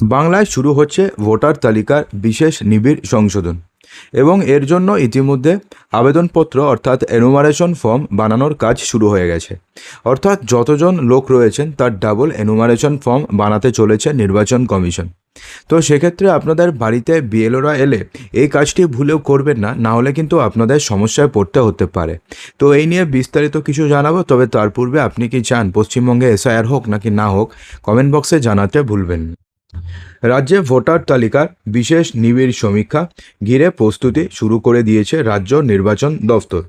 বাংলায় শুরু হচ্ছে ভোটার তালিকার বিশেষ নিবিড় সংশোধন এবং এর জন্য ইতিমধ্যে আবেদনপত্র অর্থাৎ এনুমারেশন ফর্ম বানানোর কাজ শুরু হয়ে গেছে। অর্থাৎ যতজন লোক রয়েছেন তার ডাবল এনুমারেশন ফর্ম বানাতে চলেছে নির্বাচন কমিশন। তো সেক্ষেত্রে আপনাদের বাড়িতে বিএলওরা এলে এই কাজটি ভুলেও করবেন না না হলে কিন্তু আপনাদের সমস্যায় পড়তে হতে পারে। তো এই নিয়ে বিস্তারিত কিছু জানাব, তবে তার পূর্বে আপনি কি চান, পশ্চিমবঙ্গে এসআইআর হোক নাকি না হোক কমেন্ট বক্সে জানাতে ভুলবেন না। রাজ্যে ভোটার তালিকার বিশেষ নিবিড় সমীক্ষা ঘিরে প্রস্তুতি শুরু করে দিয়েছে রাজ্য নির্বাচন দফতর।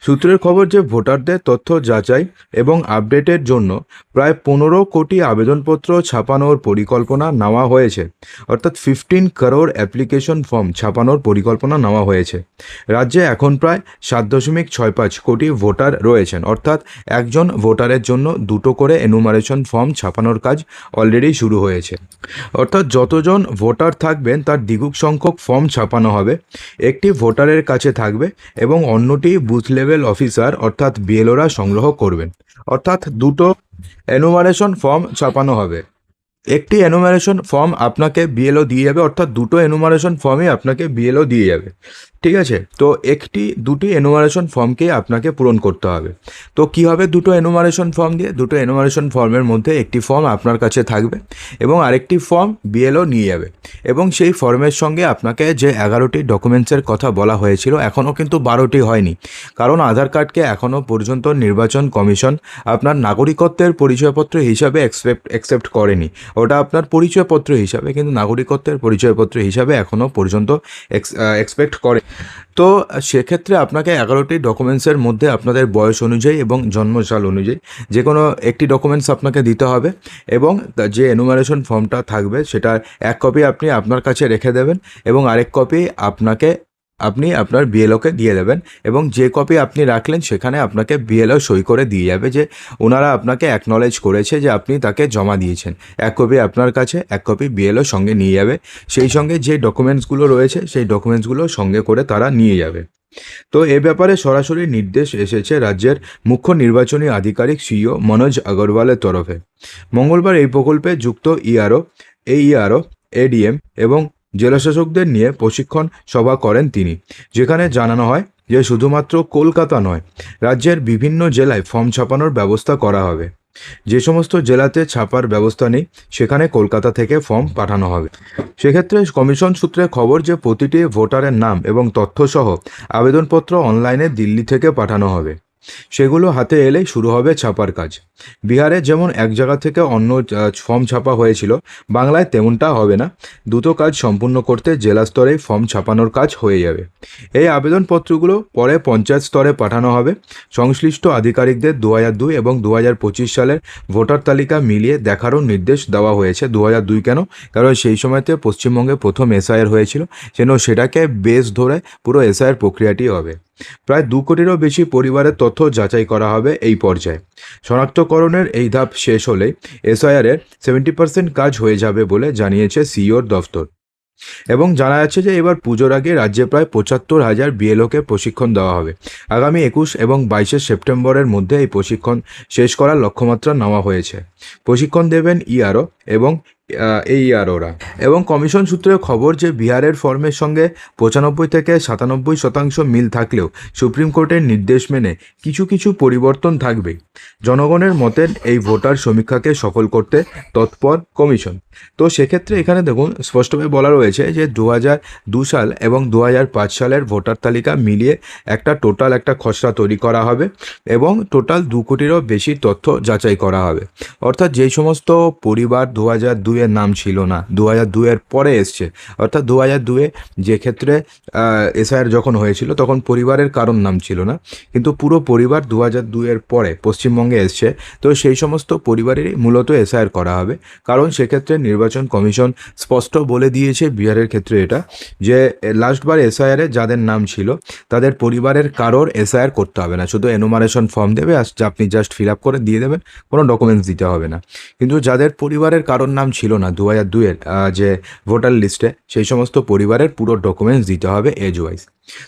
সূত্রের খবর যে ভোটারদের তথ্য যাচাই এবং আপডেটের জন্য প্রায় পনেরো কোটি আবেদনপত্র ছাপানোর পরিকল্পনা নেওয়া হয়েছে। অর্থাৎ ফিফটিন করোড় অ্যাপ্লিকেশন ফর্ম ছাপানোর পরিকল্পনা নেওয়া হয়েছে। রাজ্যে এখন প্রায় সাত দশমিক ছয় পাঁচ কোটি ভোটার রয়েছেন। অর্থাৎ একজন ভোটারের জন্য দুটো করে এনুমারেশন ফর্ম ছাপানোর কাজ অলরেডি শুরু হয়েছে। অর্থাৎ যতজন ভোটার থাকবেন, তার দ্বিগুণ সংখ্যক ফর্ম ছাপানো হবে। একটি ভোটারের কাছে থাকবে এবং অন্যটি বুথ লেভেল অফিসার, অর্থাৎ বিএলওরা সংগ্রহ করবেন। অর্থাৎ দুটো এনুমারেশন ফর্ম ছাপানো হবে। একটি এনুমারেশন ফর্ম আপনাকে বিএলও দিয়ে যাবে, অর্থাৎ দুটো এনুমারেশন ফর্মই আপনাকে বিএলও দিয়ে যাবে। ঠিক আছে? তো একটি, দুটি এনুমারেশন ফর্মকে আপনাকে পূরণ করতে হবে। তো কী হবে দুটো এনুমারেশন ফর্ম দিয়ে? দুটো এনুমারেশন ফর্মের মধ্যে একটি ফর্ম আপনার কাছে থাকবে এবং আরেকটি ফর্ম বিএলও নিয়ে যাবে। এবং সেই ফর্মের সঙ্গে আপনাকে যে এগারোটি ডকুমেন্টসের কথা বলা হয়েছিল, এখনও কিন্তু বারোটি হয়নি। কারণ আধার কার্ডকে এখনও পর্যন্ত নির্বাচন কমিশন আপনার নাগরিকত্বের পরিচয়পত্র হিসাবে এক্সপেক্ট অ্যাকসেপ্ট করেনি। ওটা আপনার পরিচয়পত্র হিসাবে, কিন্তু নাগরিকত্বের পরিচয়পত্র হিসাবে এখনও পর্যন্ত এক্সপেক্ট করে তো সেক্ষেত্রে আপনাকে এগারোটি ডকুমেন্টসের মধ্যে আপনাদের বয়স অনুযায়ী এবং জন্মসাল অনুযায়ী যে কোনো একটি ডকুমেন্টস আপনাকে দিতে হবে এবং যে এনুমারেশন ফর্মটা থাকবে সেটা এক কপি আপনি আপনার কাছে রেখে দেবেন এবং আরেক কপি আপনাকে আপনি আপনার বিএলওকে দিয়ে দেবেন এবং যে কপি আপনি রাখলেন সেখানে আপনাকে বিএলও সই করে দিয়ে যাবে যে ওনারা আপনাকে অ্যাকনলেজ করেছে যে আপনি তাকে জমা দিয়েছেন। এক কপি আপনার কাছে, এক কপি বিএলও সঙ্গে নিয়ে যাবে। সেই সঙ্গে যে ডকুমেন্টসগুলো রয়েছে, সেই ডকুমেন্টসগুলো সঙ্গে করে তারা নিয়ে যাবে। তো এ ব্যাপারে সরাসরি নির্দেশ এসেছে রাজ্যের মুখ্য নির্বাচনী আধিকারিক সিইও মনোজ আগরওয়ালের তরফে। মঙ্গলবার এই প্রকল্পে যুক্ত ইআরও এই ইআরও এডিএম এবং জেলাশাসকদের নিয়ে প্রশিক্ষণ সভা করেন তিনি, যেখানে জানানো হয় যে শুধুমাত্র কলকাতা নয়, রাজ্যের বিভিন্ন জেলায় ফর্ম ছাপানোর ব্যবস্থা করা হবে। যে সমস্ত জেলাতে ছাপার ব্যবস্থা নেই, সেখানে কলকাতা থেকে ফর্ম পাঠানো হবে। সেক্ষেত্রে কমিশন সূত্রে খবর যে প্রতিটি ভোটারের নাম এবং তথ্যসহ আবেদনপত্র অনলাইনে দিল্লি থেকে পাঠানো হবে। সেগুলো হাতে এলেই শুরু হবে ছাপার কাজ। বিহারে যেমন এক জায়গা থেকে অন্য ফর্ম ছাপা হয়েছিল, বাংলায় তেমনটা হবে না। দুটো কাজ সম্পূর্ণ করতে জেলা স্তরেই ফর্ম ছাপানোর কাজ হয়ে যাবে। এই আবেদনপত্রগুলো পরে পঞ্চায়েত স্তরে পাঠানো হবে। সংশ্লিষ্ট আধিকারিকদের দু দুই এবং দু পঁচিশ সালের ভোটার তালিকা মিলিয়ে দেখারও নির্দেশ দেওয়া হয়েছে। দু দুই কেন? কারণ সেই সময়তে পশ্চিমবঙ্গে প্রথম এসআইআর হয়েছিল যেন সেটাকে বেস ধরে পুরো এসআইআর প্রক্রিয়াটি হবে। প্রায় দু কোটিরও বেশি পরিবারের তথ্য যাচাই করা হবে এই পর্যায়ে। শনাক্তকরণের এই ধাপ শেষ হলে এসআইআরের সেভেন্টি পার্সেন্ট কাজ হয়ে যাবে বলে জানিয়েছে সিওর দফতর। এবং জানা যাচ্ছে যে এবার পুজোর আগে রাজ্যে প্রায় পঁচাত্তর হাজার বিএলওকে প্রশিক্ষণ দেওয়া হবে। আগামী একুশ এবং বাইশে সেপ্টেম্বরের মধ্যে এই প্রশিক্ষণ শেষ করার লক্ষ্যমাত্রা নেওয়া হয়েছে। প্রশিক্ষণ দেবেন ইআরও এবং এই ইআরওরা এবং কমিশন সূত্রে খবর যে বিহারের ফর্মের সঙ্গে পঁচানব্বই থেকে সাতানব্বই শতাংশ মিল থাকলেও সুপ্রিম কোর্টের নির্দেশ মেনে কিছু কিছু পরিবর্তন থাকবে। জনগণের মতের এই ভোটার সমীক্ষাকে সফল করতে তৎপর কমিশন। তো সেক্ষেত্রে এখানে দেখুন, স্পষ্টভাবে বলা রয়েছে যে দু দু সাল এবং দু হাজার পাঁচ সালের ভোটার তালিকা মিলিয়ে একটা টোটাল একটা খসড়া তৈরি করা হবে এবং টোটাল দু কোটিরও বেশি তথ্য যাচাই করা হবে। অর্থাৎ যেই সমস্ত পরিবার দু হাজার দুই দুইয়ের নাম ছিল না। দু হাজার দুইয়ের পরে এসছে। অর্থাৎ দু হাজার দুয়ে যে ক্ষেত্রে এসআইআর যখন হয়েছিল, তখন পরিবারের কারণ নাম ছিল না। কিন্তু পুরো পরিবার দু হাজার দুইয়ের পরে পশ্চিমবঙ্গে এসছে। তো সেই সমস্ত পরিবারেরই মূলত এসআইআর করা হবে। কারণ সেক্ষেত্রে নির্বাচন কমিশন স্পষ্ট বলে দিয়েছে বিহারের ক্ষেত্রে এটা, যে লাস্টবার এসআইআরে যাদের নাম ছিল, তাদের পরিবারের কারোর এসআইআর করতে হবে না। শুধু এনুমারেশন ফর্ম দেবে আর আপনি জাস্ট ফিল আপ করে দিয়ে দেবেন, কোনো ডকুমেন্টস দিতে হবে না। কিন্তু যাদের পরিবারের কারোর নাম ছিল ছিল না দু হাজার দুয়ের যে ভোটার লিস্টে সেই সমস্ত পরিবারের পুরো ডকুমেন্টস দিতে হবে এজ ওয়াইজ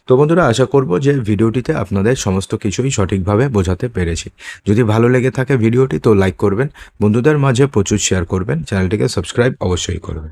তো বন্ধুরা, আশা করব যে ভিডিওটিতে আপনাদের সমস্ত কিছুই সঠিকভাবে বোঝাতে পেরেছি। যদি ভালো লেগে থাকে ভিডিওটি, তো লাইক করবেন। বন্ধুদের মাঝে প্রচুর শেয়ার করবেন। চ্যানেলটিকে সাবস্ক্রাইব অবশ্যই করবেন।